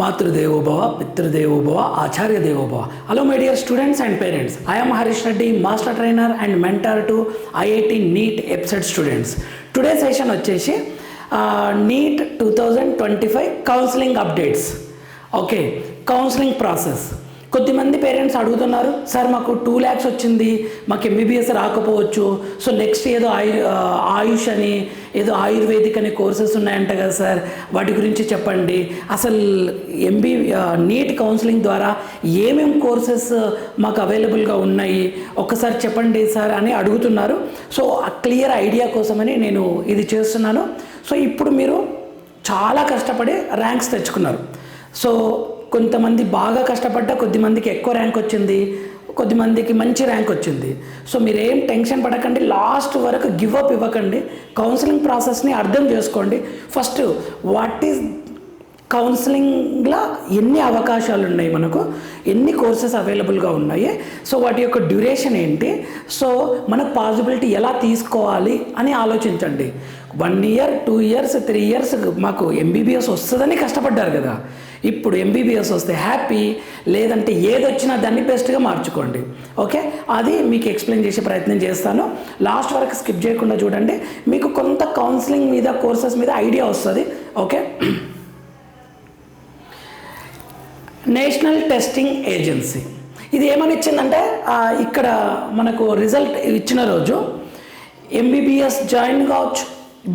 మాతృదేవోభవ పితృదేవోభవ ఆచార్య దేవోభవ hello my dear students and parents I'm Harish Reddy master trainer and mentor to IIT NEET EAPCET students today session వచ్చేసి NEET two thousand twenty five counselling updates okay counselling process కొద్దిమంది parents అడుగుతున్నారు sir మాకు two lakhs వచ్చింది మాకు MBBS రాకపోవచ్చు. So next ఏదో ఆయు ఆయుష్ అని ఏదో ఆయుర్వేదిక్ అనే కోర్సెస్ ఉన్నాయంట కదా సార్. వాటి గురించి చెప్పండి. అసలు ఎంబీ నీట్ కౌన్సిలింగ్ ద్వారా ఏమేం కోర్సెస్ మాకు అవైలబుల్గా ఉన్నాయి? ఒక్కసారి చెప్పండి సార్ అని అడుగుతున్నారు. సో ఆ క్లియర్ ఐడియా కోసమని నేను ఇది చేస్తున్నాను. సో ఇప్పుడు మీరు చాలా కష్టపడి ర్యాంక్స్ తెచ్చుకున్నారు. సో కొంతమంది బాగా కష్టపడ్డా కొద్దిమందికి ఎక్కువ ర్యాంక్ వచ్చింది. కొద్దిమందికి మంచి ర్యాంక్ వచ్చింది. సో మీరేం టెన్షన్ పడకండి లాస్ట్ వరకు గివ్ అప్ ఇవ్వకండి కౌన్సిలింగ్ ప్రాసెస్ని అర్థం చేసుకోండి. ఫస్ట్ వాట్ ఈస్ కౌన్సిలింగ్లో ఎన్ని అవకాశాలు ఉన్నాయి మనకు ఎన్ని కోర్సెస్ అవైలబుల్గా ఉన్నాయి సో వాటి యొక్క డ్యూరేషన్ ఏంటి సో మన పాసిబిలిటీ ఎలా తీసుకోవాలి అని ఆలోచించండి. One year two years three years మాకు ఎంబీబీఎస్ వస్తుందని కష్టపడ్డారు కదా. ఇప్పుడు ఎంబీబీఎస్ వస్తే హ్యాపీ లేదంటే ఏదొచ్చినా దాన్ని బెస్ట్గా మార్చుకోండి. ఓకే అది మీకు ఎక్స్ప్లెయిన్ చేసే ప్రయత్నం చేస్తాను. లాస్ట్ వరకు స్కిప్ చేయకుండా చూడండి. మీకు కొంత కౌన్సిలింగ్ మీద కోర్సెస్ మీద ఐడియా వస్తుంది. ఓకే నేషనల్ టెస్టింగ్ ఏజెన్సీ ఇది ఏమని ఇచ్చిందంటే ఇక్కడ మనకు రిజల్ట్ ఇచ్చిన రోజు ఎంబీబీఎస్ జాయిన్ కావచ్చు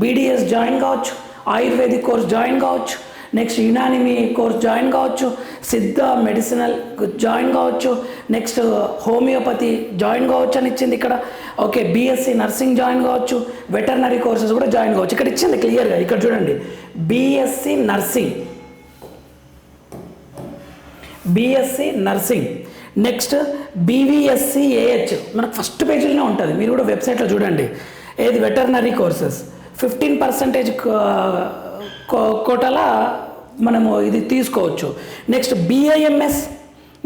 బీడీఎస్ జాయిన్ కావచ్చు ఆయుర్వేదిక్ కోర్స్ జాయిన్ కావచ్చు నెక్స్ట్ యునానిమీ కోర్స్ జాయిన్ కావచ్చు సిద్ధ మెడిసినల్ జాయిన్ కావచ్చు నెక్స్ట్ హోమియోపతి జాయిన్ కావచ్చు అని ఇచ్చింది ఇక్కడ ఓకే బీఎస్సీ నర్సింగ్ జాయిన్ కావచ్చు వెటర్నరీ కోర్సెస్ కూడా జాయిన్ కావచ్చు ఇక్కడ ఇచ్చింది క్లియర్గా ఇక్కడ చూడండి. BSc nursing BSc nursing next BVSc AH మనకు ఫస్ట్ పేజీలోనే ఉంటుంది. మీరు కూడా వెబ్సైట్లో చూడండి. ఏది? వెటర్నరీ కోర్సెస్ ఫిఫ్టీన్ పర్సెంటేజ్ కోటల మనము ఇది తీసుకోవచ్చు. నెక్స్ట్ బీఐఎంఎస్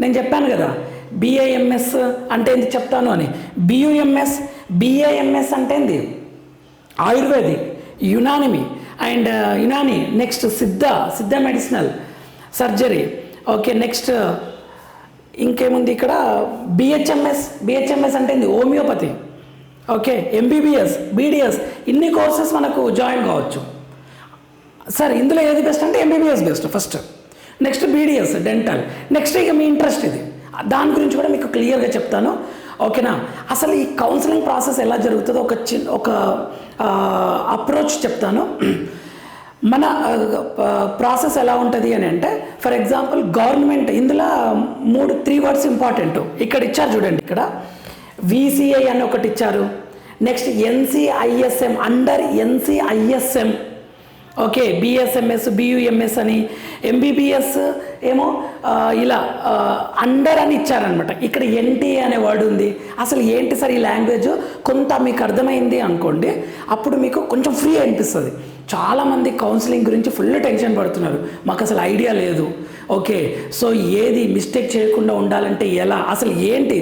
నేను చెప్పాను కదా. బీఐఎంఎస్ అంటే ఏంది చెప్తాను అని. బియుఎంఎస్ బిఐఎంఎస్ అంటే ఏంది? Ayurvedic యునానిమి and uh, Unani next Siddha Siddha medicinal surgery. Okay next ఇంకేముంది ఇక్కడ? బిహెచ్ఎంఎస్ బిహెచ్ఎంఎస్ అంటే ఏంది? హోమియోపతి. ఓకే ఎంబీబీఎస్ బీడిఎస్ ఇన్ని కోర్సెస్ మనకు జాయిన్ కావచ్చు. సార్ ఇందులో ఏది బెస్ట్ అంటే MBBS best first next BDS dental next ఇక మీ ఇంట్రెస్ట్ ఇది. దాని గురించి కూడా మీకు క్లియర్గా చెప్తాను. ఓకేనా అసలు ఈ కౌన్సిలింగ్ ప్రాసెస్ ఎలా జరుగుతుందో ఒక చిన్న ఒక అప్రోచ్ చెప్తాను. మన ప్రాసెస్ ఎలా ఉంటుంది అని అంటే ఫర్ ఎగ్జాంపుల్ గవర్నమెంట్ ఇందులో మూడు త్రీ వర్డ్స్ ఇంపార్టెంట్ ఇక్కడ ఇచ్చారు చూడండి ఇక్కడ. విసిఐ అని ఒకటి ఇచ్చారు. Next NCISM under NCISM okay BSMS BUMS అని. ఎంబీబీఎస్ ఏమో ఇలా అండర్ అని ఇచ్చారనమాట ఇక్కడ ఎన్టీ అనే వర్డ్ ఉంది. అసలు ఏంటి సార్ ఈ లాంగ్వేజ్ కొంత మీకు అర్థమైంది అనుకోండి. అప్పుడు మీకు కొంచెం ఫ్రీ అనిపిస్తుంది. చాలామంది కౌన్సిలింగ్ గురించి ఫుల్ టెన్షన్ పడుతున్నారు. మాకు అసలు ఐడియా లేదు. ఓకే సో ఏది మిస్టేక్ చేయకుండా ఉండాలంటే ఎలా? అసలు ఏంటి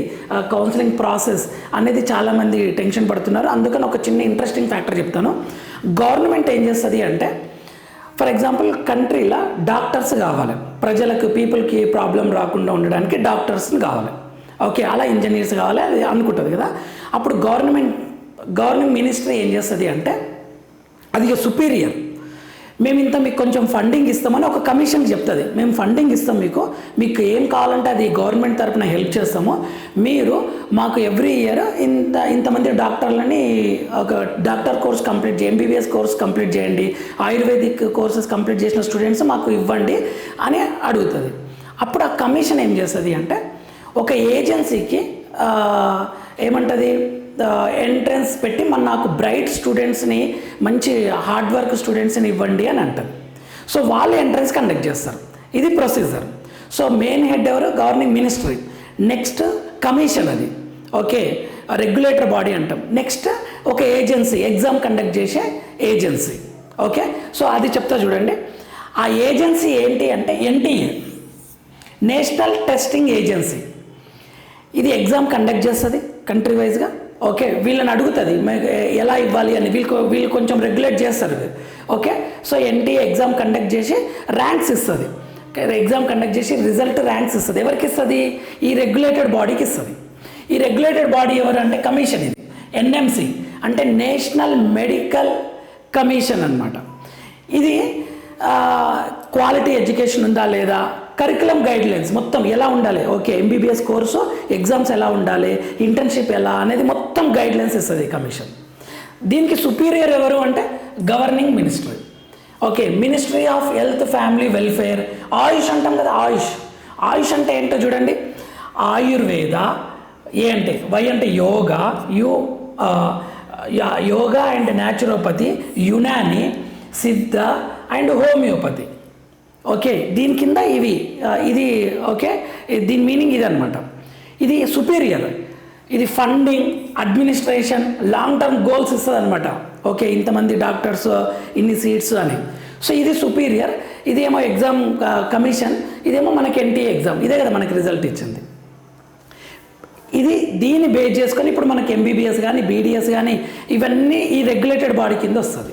కౌన్సిలింగ్ ప్రాసెస్ అనేది చాలామంది టెన్షన్ పడుతున్నారు. అందుకని ఒక చిన్న ఇంట్రెస్టింగ్ ఫ్యాక్టర్ చెప్తాను. గవర్నమెంట్ ఏం చేస్తుంది అంటే ఫర్ ఎగ్జాంపుల్ కంట్రీలో డాక్టర్స్ కావాలి. ప్రజలకు పీపుల్కి ప్రాబ్లం రాకుండా ఉండడానికి డాక్టర్స్ని కావాలి. ఓకే అలా ఇంజనీర్స్ కావాలి అది అనుకుంటుంది కదా. అప్పుడు గవర్నమెంట్ గవర్నమెంట్ మినిస్ట్రీ ఏం చేస్తుంది అంటే అది సుపీరియర్ మేము ఇంత మీకు కొంచెం ఫండింగ్ ఇస్తామని ఒక కమిషన్ చెప్తుంది. మేము ఫండింగ్ ఇస్తాం మీకు. మీకు ఏం కావాలంటే అది గవర్నమెంట్ తరఫున హెల్ప్ చేస్తాము. మీరు మాకు ఎవ్రీ ఇయర్ ఇంత ఇంతమంది డాక్టర్లని ఒక డాక్టర్ కోర్స్ కంప్లీట్ చేయండి ఎంబీబీఎస్ కోర్స్ కంప్లీట్ చేయండి ఆయుర్వేదిక్ కోర్సెస్ కంప్లీట్ చేసిన స్టూడెంట్స్ మాకు ఇవ్వండి అని అడుగుతుంది. అప్పుడు ఆ కమిషన్ ఏం చేస్తుంది అంటే ఒక ఏజెన్సీకి ఏమంటుంది? ఎంట్రన్స్ పెట్టి మన నాకు బ్రైట్ స్టూడెంట్స్ని మంచి హార్డ్ వర్క్ స్టూడెంట్స్ని ఇవ్వండి అని అంటారు. సో వాళ్ళు ఎంట్రన్స్ కండక్ట్ చేస్తారు. ఇది ప్రొసీజర్ సో మెయిన్ హెడ్ ఎవరు? గవర్నింగ్ మినిస్ట్రీ నెక్స్ట్ కమిషన్ అది. ఓకే రెగ్యులేటర్ బాడీ అంటాం. నెక్స్ట్ ఒక ఏజెన్సీ ఎగ్జామ్ కండక్ట్ చేసే ఏజెన్సీ ఓకే సో అది చెప్తా చూడండి. ఆ ఏజెన్సీ ఏంటి అంటే ఎన్టీఏ నేషనల్ టెస్టింగ్ ఏజెన్సీ ఇది ఎగ్జామ్ కండక్ట్ చేస్తుంది కంట్రీ వైజ్గా ఓకే వీళ్ళని అడుగుతుంది ఎలా ఇవ్వాలి అని వీళ్ళు వీళ్ళు కొంచెం రెగ్యులేట్ చేస్తారు okay so NTA exam conduct చేసి ర్యాంక్స్ ఇస్తుంది. ఎగ్జామ్ కండక్ట్ చేసి రిజల్ట్ ర్యాంక్స్ ఇస్తుంది. ఎవరికి ఇస్తుంది? ఈ రెగ్యులేటెడ్ బాడీకి ఇస్తుంది. ఈ రెగ్యులేటెడ్ బాడీ ఎవరు అంటే కమిషన్ ఇది ఎన్ఎంసి అంటే నేషనల్ మెడికల్ కమిషన్ అన్నమాట. ఇది క్వాలిటీ ఎడ్యుకేషన్ ఉందా లేదా? కరికులం గైడ్లైన్స్ మొత్తం ఎలా ఉండాలి? ఓకే ఎంబీబీఎస్ కోర్సు ఎగ్జామ్స్ ఎలా ఉండాలి? ఇంటర్న్షిప్ ఎలా? అనేది మొత్తం గైడ్లైన్స్ ఇస్తుంది కమిషన్ దీనికి సుపీరియర్ ఎవరు అంటే governing ministry okay ministry of health family welfare AYUSH అంటాం కదా ఆయుష్. ఆయుష్ అంటే ఏంటో చూడండి. ఆయుర్వేద ఏ అంటే వై అంటే yoga U yeah- yoga and naturopathy Unani Siddha and homeopathy. Okay దీని కింద ఇవి ఇది ఓకే దీని మీనింగ్ ఇది అనమాట ఇది సుపీరియర్ ఇది funding administration long term goals ఇస్తుంది అనమాట ఓకే ఇంతమంది డాక్టర్స్ ఇన్ని సీట్స్ అని. సో ఇది సుపీరియర్ ఇదేమో ఎగ్జామ్ కమిషన్ ఇదేమో మనకి ఎన్టీఏ ఎగ్జామ్ ఇదే కదా మనకి రిజల్ట్ ఇచ్చింది. ఇది దీన్ని బేస్ చేసుకొని ఇప్పుడు మనకి ఎంబీబీఎస్ కానీ బీడీఎస్ కానీ ఇవన్నీ ఈ రెగ్యులేటెడ్ బాడీ కింద వస్తుంది.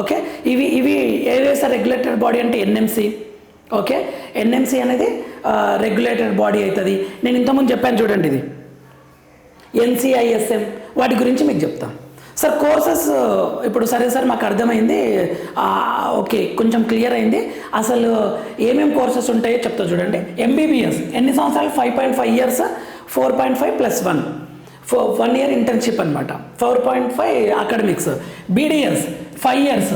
ఓకే ఇవి ఇవి ఏవేసా రెగ్యులేటెడ్ బాడీ అంటే ఎన్ఎంసి ఓకే? ఎన్ఎంసి అనేది రెగ్యులేటెడ్ బాడీ అవుతుంది. నేను ఇంతకుముందు చెప్పాను చూడండి ఇది. ఎన్సిఐఎస్ఎం వాటి గురించి మీకు చెప్తాను సార్ కోర్సెస్ ఇప్పుడు సరే సార్ మాకు అర్థమైంది. ఓకే కొంచెం క్లియర్ అయింది. అసలు ఏమేం కోర్సెస్ ఉంటాయో చెప్తా చూడండి. ఎంబీబీఎస్ ఎన్ని సంవత్సరాలు? Five point five years four point five plus one four one year internship అనమాట four point five academics BDS five years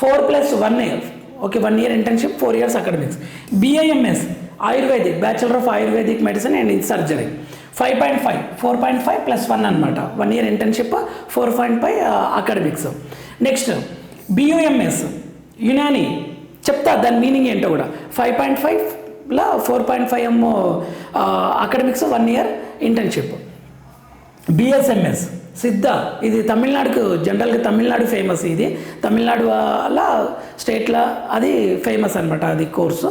four plus one year okay one year internship four years academics BIMS Ayurvedic bachelor of Ayurvedic medicine and in surgery five point five four point five plus one అనమాట one year internship four point five academics next BUMS Unani చెప్తా దాని meaning ఏంటో కూడా. Five point ఫైవ్లో four point five ఏమో academics one year internship BSMS Siddha. ఇది తమిళనాడుకు జనరల్గా తమిళనాడు ఫేమస్ ఇది. తమిళనాడు వల్ల స్టేట్లో అది ఫేమస్ అనమాట అది course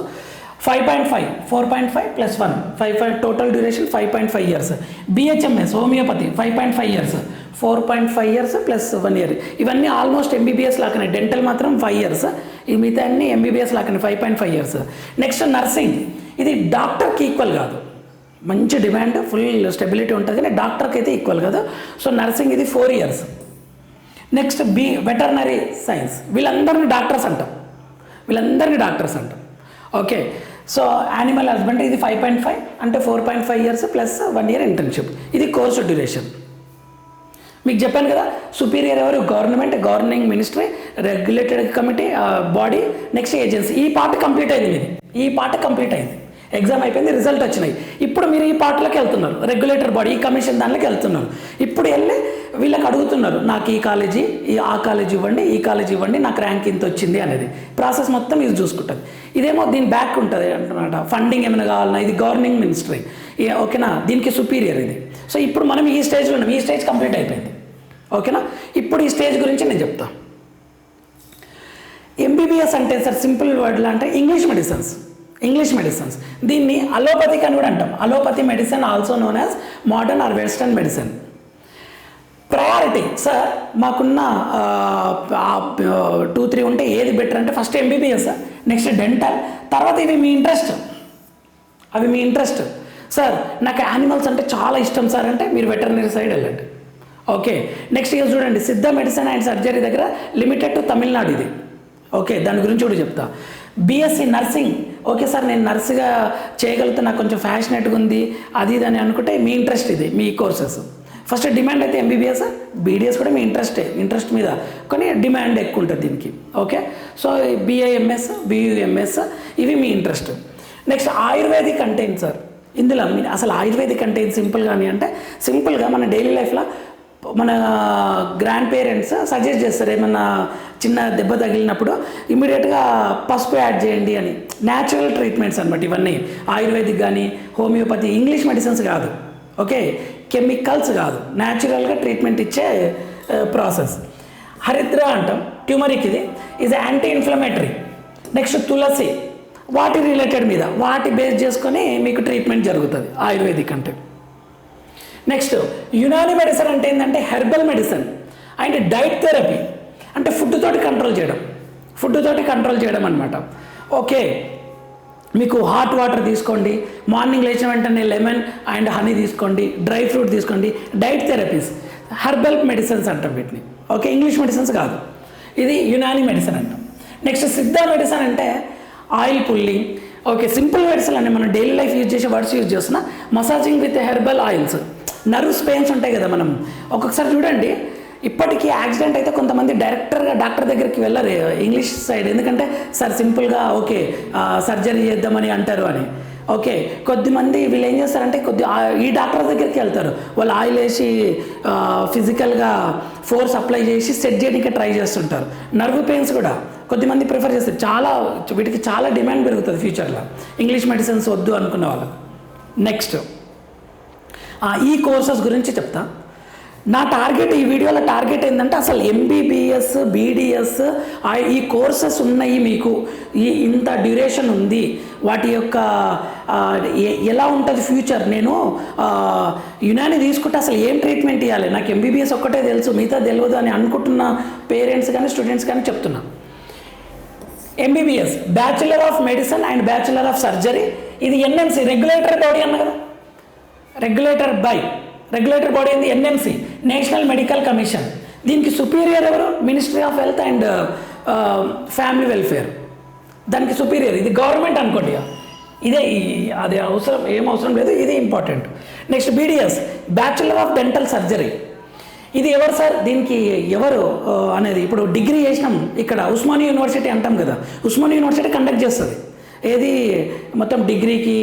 five point five four point five plus one five five total duration five point five years BHMS homeopathy five point five years four point five years plus one year ఇవన్నీ almost MBBS లాగానే dental మాత్రం five years ఈ మిగతా అన్ని MBBS లాగానే five point five years next nursing ఇది డాక్టర్కి equal కాదు. మంచి డిమాండ్ ఫుల్ స్టెబిలిటీ ఉంటుంది. కానీ డాక్టర్కి అయితే ఈక్వల్ కదా. సో నర్సింగ్ ఇది four years. Next B veterinary science. వీళ్ళందరినీ డాక్టర్స్ అంటాం. వీళ్ళందరినీ డాక్టర్స్ అంటాం. ఓకే. సో యానిమల్ హస్బెండరీ ఇది ఫైవ్ పాయింట్ ఫైవ్ అంటే four point five years plus one year internship. ఇది కోర్సు డ్యూరేషన్. మీకు చెప్పాను కదా సుపీరియర్ ఎవరు? Government governing ministry regulated committee body next agency. ఈ పార్ట్ కంప్లీట్ అయింది మీది. ఈ పార్ట్ కంప్లీట్ అయింది. ఎగ్జామ్ అయిపోయింది రిజల్ట్ వచ్చినాయి. ఇప్పుడు మీరు ఈ పాటలకు వెళ్తున్నారు. రెగ్యులేటర్ బాడీ ఈ కమిషన్ దానిలోకి వెళ్తున్నారు. ఇప్పుడు వెళ్ళి వీళ్ళకి అడుగుతున్నారు నాకు ఈ కాలేజీ ఈ ఆ కాలేజ్ ఇవ్వండి ఈ కాలేజ్ ఇవ్వండి నాకు ర్యాంక్ ఇంత వచ్చింది అనేది. ప్రాసెస్ మొత్తం ఇది చూసుకుంటుంది ఇదేమో దీని బ్యాక్ ఉంటుంది అంటున్నమాట ఫండింగ్ ఏమైనా కావాలన్నా ఇది గవర్నింగ్ మినిస్ట్రీ ఓకేనా? దీనికి సుపీరియర్ ఇది. సో ఇప్పుడు మనం ఈ స్టేజ్లో ఉన్నాం. ఈ స్టేజ్ కంప్లీట్ అయిపోయింది. ఓకేనా? ఇప్పుడు ఈ స్టేజ్ గురించి నేను చెప్తాను ఎంబీబీఎస్ అంటే సార్ సింపుల్ వర్డ్లు అంటే ఇంగ్లీష్ మెడిసిన్స్ ఇంగ్లీష్ మెడిసిన్స్ దీన్ని అలోపతిక్ అని కూడా అంటాం. Allopathy medicine also known as modern or western medicine priority sir మాకున్న టూ త్రీ ఉంటే ఏది బెటర్ అంటే first MBBS sir next dental తర్వాత ఇవి మీ ఇంట్రెస్ట్ అవి మీ ఇంట్రెస్ట్ సార్ నాకు యానిమల్స్ అంటే చాలా ఇష్టం సార్ అంటే మీరు వెటర్నరీ సైడ్ వెళ్ళండి. ఓకే నెక్స్ట్ ఇక చూడండి. సిద్ధ మెడిసిన్ అండ్ సర్జరీ దగ్గర లిమిటెడ్ టు తమిళనాడు ఇది. ఓకే దాని గురించి కూడా చెప్తా. బీఎస్సీ నర్సింగ్ ఓకే సార్ నేను నర్సుగా చేయగలుగుతా నాకు కొంచెం ఫ్యాషనేట్గా ఉంది అది ఇది అని అనుకుంటే మీ ఇంట్రెస్ట్ ఇది మీ కోర్సెస్ ఫస్ట్ డిమాండ్ అయితే ఎంబీబీఎస్ బీడీఎస్ కూడా మీ ఇంట్రెస్టే ఇంట్రెస్ట్ మీద. కానీ డిమాండ్ ఎక్కువ ఉంటుంది దీనికి ఓకే సో బీఐఎంఎస్ బీయుఎంఎస్ ఇవి మీ ఇంట్రెస్ట్ నెక్స్ట్ ఆయుర్వేదిక్ అంటే ఏంటి సార్ ఇందులో మీ- అసలు ఆయుర్వేదిక్ అంటే సింపుల్గా అని అంటే సింపుల్గా మన డైలీ లైఫ్లో మన గ్రాండ్ పేరెంట్స్ సజెస్ట్ చేస్తారు ఏమన్నా చిన్న దెబ్బ తగిలినప్పుడు ఇమీడియట్గా పసుపు యాడ్ చేయండి అని. న్యాచురల్ ట్రీట్మెంట్స్ అనమాట ఇవన్నీ. ఆయుర్వేదిక్ కానీ హోమియోపతి ఇంగ్లీష్ మెడిసిన్స్ కాదు. ఓకే? కెమికల్స్ కాదు. న్యాచురల్గా ట్రీట్మెంట్ ఇచ్చే ప్రాసెస్ హరిద్ర అంటాం. ట్యూమరిక్ ఇది ఈజ్ యాంటీ ఇన్ఫ్లమేటరీ నెక్స్ట్ తులసి. వాటి రిలేటెడ్ మీద. వాటి బేస్ చేసుకొని మీకు ట్రీట్మెంట్ జరుగుతుంది ఆయుర్వేదిక్ అంటే. నెక్స్ట్ యునాని మెడిసిన్ అంటే ఏంటంటే herbal medicine and diet therapy అంటే ఫుడ్ తోటి కంట్రోల్ చేయడం. ఫుడ్ తోటి కంట్రోల్ చేయడం అనమాట ఓకే మీకు హాట్ వాటర్ తీసుకోండి మార్నింగ్ లేచిన వెంటనే లెమన్ అండ్ హనీ తీసుకోండి డ్రై ఫ్రూట్ తీసుకోండి డైట్ థెరపీస్ హెర్బల్ మెడిసిన్స్ అంటాం వీటిని. ఓకే ఇంగ్లీష్ మెడిసిన్స్ కాదు. ఇది యునాని మెడిసిన్ అంటాం. నెక్స్ట్ సిద్ధ మెడిసిన్ అంటే oil pulling okay simple medicine అని మనం డైలీ లైఫ్ యూజ్ చేసే వర్డ్స్ యూజ్ చేస్తున్నా massaging with herbal oils. Nerves pains ఉంటాయి కదా మనం. ఒక్కొక్కసారి చూడండి ఇప్పటికీ యాక్సిడెంట్ అయితే కొంతమంది డైరెక్టర్గా డాక్టర్ దగ్గరికి వెళ్ళరు ఇంగ్లీష్ సైడ్. ఎందుకంటే సార్ సింపుల్గా ఓకే సర్జరీ చేద్దామని అంటారు అని. ఓకే కొద్దిమంది వీళ్ళు ఏం చేస్తారంటే కొద్ది ఈ డాక్టర్ దగ్గరికి వెళ్తారు. వాళ్ళు ఆయిల్ వేసి ఫిజికల్గా ఫోర్స్ అప్లై చేసి సెట్ చేయడానికి ట్రై చేస్తుంటారు. నర్వ్ పెయిన్స్ కూడా కొద్దిమంది ప్రిఫర్ చేస్తారు. చాలా వీటికి చాలా డిమాండ్ పెరుగుతుంది ఫ్యూచర్లో. ఇంగ్లీష్ మెడిసిన్స్ వద్దు అనుకున్న వాళ్ళు నెక్స్ట్ ఈ కోర్సెస్ గురించి చెప్తా. నా టార్గెట్ ఈ వీడియోలో టార్గెట్ ఏంటంటే అసలు ఎంబీబీఎస్ బీడిఎస్ ఈ కోర్సెస్ ఉన్నాయి మీకు. ఈ ఇంత డ్యూరేషన్ ఉంది. వాటి యొక్క ఎలా ఉంటుంది ఫ్యూచర్ నేను యునాని తీసుకుంటే అసలు ఏం ట్రీట్మెంట్ ఇవ్వాలి నాకు ఎంబీబీఎస్ ఒక్కటే తెలుసు మిగతా తెలియదు అని అనుకుంటున్న పేరెంట్స్ కానీ స్టూడెంట్స్ కానీ చెప్తున్నా. MBBS bachelor of medicine and bachelor of surgery ఇది ఎన్ఎంసి రెగ్యులేటర్ బాడీ అన్న కదా? రెగ్యులేటర్ బై రెగ్యులేటర్ బాడీ ఏంది? NMC national medical commission. దీనికి సుపీరియర్ ఎవరు? Ministry of health and family welfare. దానికి సుపీరియర్. ఇది గవర్నమెంట్ అనుకోండి ఇదే అది అవసరం ఏం అవసరం లేదు ఇది important. Next BDS bachelor of dental surgery. ఇది ఎవరు సార్? దీనికి ఎవరు అనేది ఇప్పుడు డిగ్రీ చేసినాం ఇక్కడ ఉస్మానియా యూనివర్సిటీ అంటాం కదా. ఉస్మానియా యూనివర్సిటీ కండక్ట్ చేస్తుంది. ఏది మొత్తం డిగ్రీకి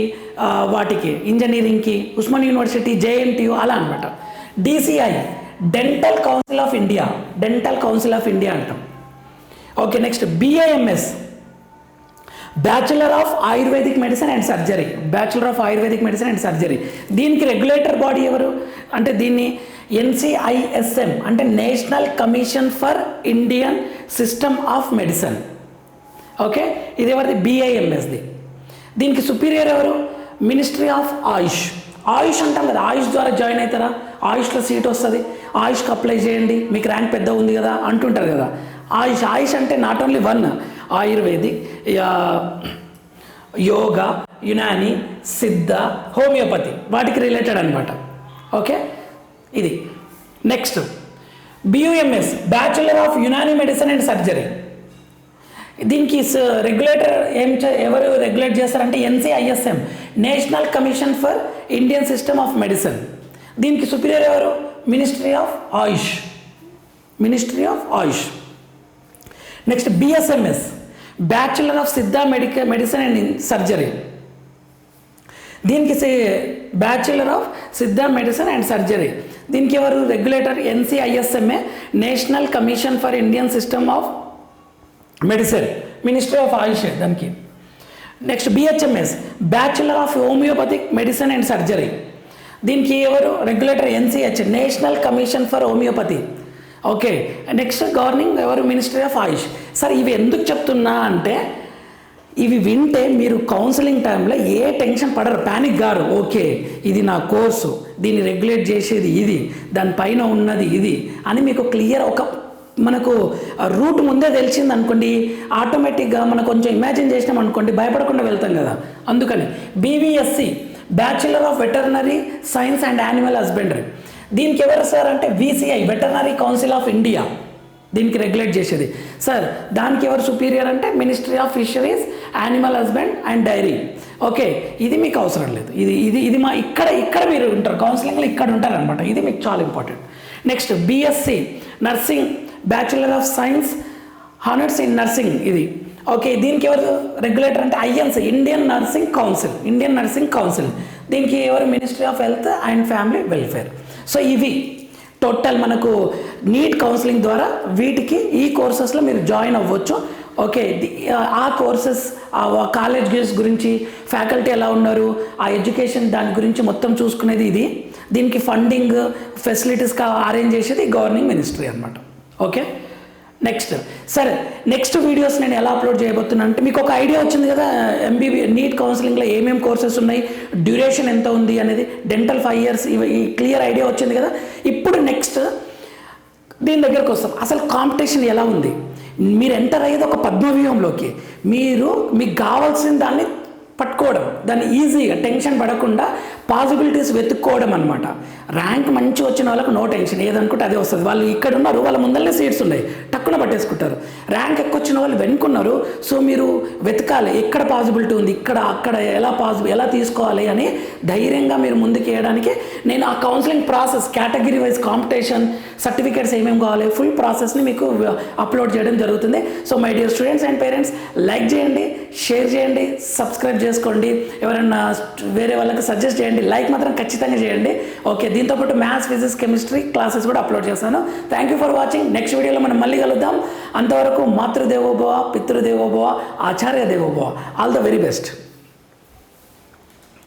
వాటికి ఇంజనీరింగ్కి ఉస్మానియా యూనివర్సిటీ జేఎన్టీయు అలా అనమాట DCI dental council of India dental council of India అంటాం. Okay next BIMS bachelor of ayurvedic medicine and surgery bachelor of ayurvedic medicine and surgery దీనికి రెగ్యులేటర్ బాడీ ఎవరు? అంటే దీన్ని ఎన్సిఐఎస్ఎం అంటే national commission for Indian system of medicine okay ఇది ఎవరిది? బిఐఎంఎస్ది దీనికి సుపీరియర్ ఎవరు? మినిస్ట్రీ ఆఫ్ ఆయుష్ ఆయుష్ అంటాం కదా ఆయుష్ ద్వారా జాయిన్ అవుతారా? ఆయుష్లో సీట్ వస్తుంది. ఆయుష్కి అప్లై చేయండి. మీకు ర్యాంక్ పెద్ద ఉంది కదా అంటుంటారు కదా. ఆయుష్ ఆయుష్ అంటే not only one ayurvedic yeah, yoga Unani Siddha homeopathy. వాటికి రిలేటెడ్ అనమాట ఓకే? ఇది. Next BUMS bachelor of Unani medicine and surgery దీనికి రెగ్యులేటర్ ఏం చే- ఎవరు రెగ్యులేట్ చేస్తారంటే NCISM national commission for Indian system of medicine. దీనికి సుపీరియర్ ఎవరు? Ministry of AYUSH. Ministry of AYUSH. Next BSMS bachelor of Siddha medical medicine and surgery. దీనికి bachelor of Siddha medicine and surgery. దీనికి ఎవరు? Regulator NCISMA national commission for Indian system of medicine ministry of AYUSH దానికి. Next BHMS bachelor of homeopathic medicine and surgery. దీనికి ఎవరు? Regulator NCH national commission for homeopathy. Okay next governing ఎవరు? Ministry of AYUSH. Sir ఇవి ఎందుకు చెప్తున్నా అంటే ఇవి వింటే మీరు కౌన్సిలింగ్ టైంలో ఏ టెన్షన్ పడరు ప్యానిక్ గారు. ఓకే ఇది నా కోర్సు దీన్ని రెగ్యులేట్ చేసేది ఇది దానిపైన ఉన్నది ఇది అని మీకు క్లియర్ ఒక మనకు రూట్ ముందే తెలిసింది అనుకోండి ఆటోమేటిక్గా మనం కొంచెం ఇమాజిన్ చేసినాం అనుకోండి భయపడకుండా వెళ్తాం కదా. అందుకని BVSc bachelor of veterinary science and animal husbandry దీనికి ఎవరు సార్ అంటే BCI veterinary council of India దీనికి రెగ్యులేట్ చేసేది. సార్ దానికి ఎవరు సుపీరియర్ అంటే ministry of fisheries animal husband and dairy okay ఇది మీకు అవసరం లేదు. ఇది ఇది ఇది మా ఇక్కడ ఇక్కడ మీరు ఉంటారు. కౌన్సిలింగ్లో ఇక్కడ ఉంటారు అనమాట ఇది మీకు చాలా important next BSc nursing bachelor of science honours in nursing ఇది. ఓకే దీనికి ఎవరు రెగ్యులేటర్ అంటే INC Indian nursing council Indian nursing council దీనికి ఎవరు ministry of health and family welfare so ఇవి టోటల్ మనకు నీట్ కౌన్సిలింగ్ ద్వారా వీటికి ఈ కోర్సెస్లో మీరు జాయిన్ అవ్వచ్చు. ఓకే ఆ కోర్సెస్ ఆ కాలేజ్ గురించి ఫ్యాకల్టీ ఎలా ఉన్నారు ఆ ఎడ్యుకేషన్ దాని గురించి మొత్తం చూసుకునేది ఇది. దీనికి ఫండింగ్ ఫెసిలిటీస్ కా అరేంజ్ చేసేది గవర్నింగ్ మినిస్ట్రీ అనమాట ఓకే? నెక్స్ట్ సరే నెక్స్ట్ వీడియోస్ నేను ఎలా అప్లోడ్ చేయబోతున్నాను అంటే మీకు ఒక ఐడియా వచ్చింది కదా ఎంబీబీ నీట్ కౌన్సిలింగ్లో ఏమేమి కోర్సెస్ ఉన్నాయి డ్యూరేషన్ ఎంత ఉంది అనేది డెంటల్ ఫైవ్ ఇయర్స్ ఇవి క్లియర్ ఐడియా వచ్చింది కదా. ఇప్పుడు నెక్స్ట్ దీని దగ్గరకు వస్తాం. అసలు కాంపిటీషన్ ఎలా ఉంది? మీరు ఎంటర్ అయ్యేది ఒక పద్మవ్యూహంలోకి. మీరు మీకు కావాల్సిన దాన్ని పట్టుకోవడం దాన్ని ఈజీగా టెన్షన్ పడకుండా పాసిబిలిటీస్ వెతుక్కోవడం అనమాట ర్యాంక్ మంచి వచ్చిన వాళ్ళకు నో టెన్షన్. ఏదనుకుంటే అదే వస్తుంది. వాళ్ళు ఇక్కడ ఉన్నారు వాళ్ళ ముందరనే సీట్స్ ఉన్నాయి. టక్కున పట్టేసుకుంటారు. ర్యాంక్ ఎక్కువ వచ్చిన వాళ్ళు వెనుకున్నారు. సో మీరు వెతకాలి. ఎక్కడ పాసిబిలిటీ ఉంది? ఇక్కడ అక్కడ ఎలా పాసిబుల్ ఎలా తీసుకోవాలి అని ధైర్యంగా మీరు ముందుకు వేయడానికి నేను ఆ counselling process category wise competition certificates ఏమేమి కావాలి ఫుల్ ప్రాసెస్ని మీకు అప్లోడ్ చేయడం జరుగుతుంది. So my dear students and parents like చేయండి షేర్ చేయండి సబ్స్క్రైబ్ చేసుకోండి. ఎవరైనా వేరే వాళ్ళకి సజెస్ట్ చేయండి లైక్ మాత్రం ఖచ్చితంగా చేయండి. ఓకే దీంతోపాటు మ్యాథ్స్ ఫిజిక్స్ కెమిస్ట్రీ క్లాసెస్ కూడా అప్లోడ్ చేస్తాను. Thank you for watching next వీడియోలో మనం మళ్ళీ కలుద్దాం. అంతవరకు మాతృదేవోభవ పితృదేవోభవ ఆచార్య దేవోభవ ఆల్ ద వెరీ బెస్ట్